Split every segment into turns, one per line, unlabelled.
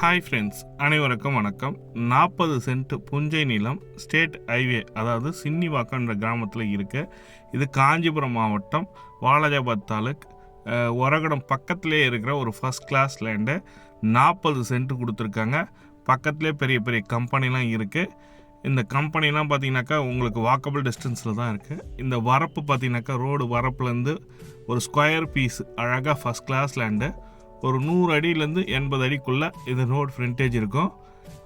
Hi friends அனைவருக்கும் வணக்கம். நாற்பது சென்ட் புஞ்சை நிலம் ஸ்டேட் ஹைவே அதாவது சின்னிவாக்கன்ற கிராமத்தில் இருக்கு. இது காஞ்சிபுரம் மாவட்டம் வாலாஜாபாத் தாலுக் ஒரகடம் பக்கத்திலே இருக்கிற ஒரு ஃபஸ்ட் கிளாஸ் லேண்டு நாற்பது சென்ட் கொடுத்துருக்காங்க. பக்கத்திலே பெரிய பெரிய கம்பெனிலாம் இருக்குது இந்த கம்பெனிலாம் பார்த்தீங்கன்னாக்கா உங்களுக்கு வாக்கபிள் டிஸ்டன்ஸில் தான் இருக்குது இந்த வரப்பு பார்த்தீங்கன்னாக்கா ரோடு வரப்புலேருந்து ஒரு ஸ்கொயர் பீஸ் அழகாக ஃபஸ்ட் கிளாஸ் லேண்டு ஒரு நூறு அடியிலேருந்து எண்பது அடிக்குள்ளே இது ரோடு ஃப்ரண்டேஜ் இருக்கும்.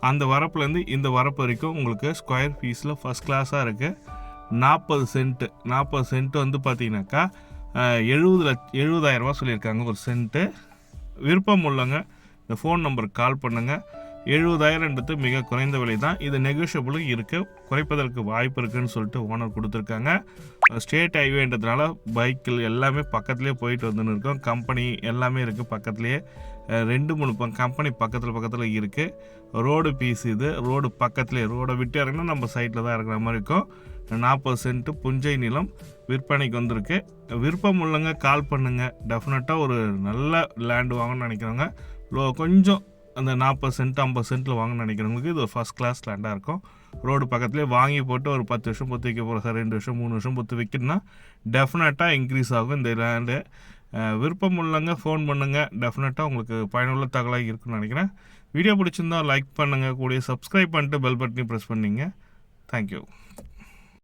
அந்த வரப்புலேருந்து இந்த வரப்பு வரைக்கும் உங்களுக்கு ஸ்கொயர் ஃபீஸில் ஃபஸ்ட் கிளாஸாக இருக்குது நாற்பது சென்ட்டு நாற்பது சென்ட்டு வந்து பார்த்தீங்கன்னாக்கா எழுபது லட்ச எழுபதாயிரரூபா சொல்லியிருக்காங்க ஒரு சென்ட்டு விருப்பம் உள்ளவங்க இந்த ஃபோன் நம்பருக்கு கால் பண்ணுங்கள் எழுபதாயிரம் என்றது மிக குறைந்த விலை தான் இது நெகோஷியபிளும் இருக்குது குறைப்பதற்கு வாய்ப்பு இருக்குன்னு சொல்லிட்டு ஓனர் கொடுத்துருக்காங்க. ஸ்டேட் ஹைவேன்றதுனால பைக்கில் எல்லாமே பக்கத்துலேயே போயிட்டு வந்துன்னு இருக்கோம். கம்பெனி எல்லாமே இருக்குது பக்கத்துலேயே. ரெண்டு மூணு ப கம்பெனி பக்கத்தில் பக்கத்தில் இருக்குது ரோடு பீஸ் இது. ரோடு பக்கத்துலேயே ரோடை விட்டு இறங்கினா நம்ம சைட்டில் தான் இருக்கிற மாதிரி இருக்கும். நாற்பது சென்ட்டு புஞ்சை நிலம் விற்பனைக்கு வந்திருக்கு. விருப்பம் உள்ளவங்க கால் பண்ணுங்கள் டெஃபினட்டாக ஒரு நல்ல லேண்டு வாங்கணும்னு நினைக்கிறவங்க. லோ கொஞ்சம் அந்த நாற்பது சென்ட் ஐம்பது சென்ட்டில் வாங்கணும்னு நினைக்கிறவங்களுக்கு இது ஒரு ஃபஸ்ட் கிளாஸ் லேண்டாக இருக்கும். ரோடு பக்கத்துலேயே வாங்கி போட்டு ஒரு பத்து வருஷம் பொத்து வைக்க போகிற சார் ரெண்டு வருஷம் மூணு வருஷம் பொத்து வைக்கணும்னா டெஃபினட்டாக இன்க்ரீஸ் ஆகும் இந்த லேண்டு விருப்பம் உள்ளவங்க ஃபோன் பண்ணுங்கள் டெஃபினட்டாக உங்களுக்கு பயனுள்ள தகவலாக இருக்குன்னு நினைக்கிறேன். வீடியோ பிடிச்சிருந்தா லைக் பண்ணுங்கள் கூடிய சப்ஸ்கிரைப் பண்ணிட்டு பெல் பட்டனையும் ப்ரெஸ் பண்ணிங்க. தேங்க்யூ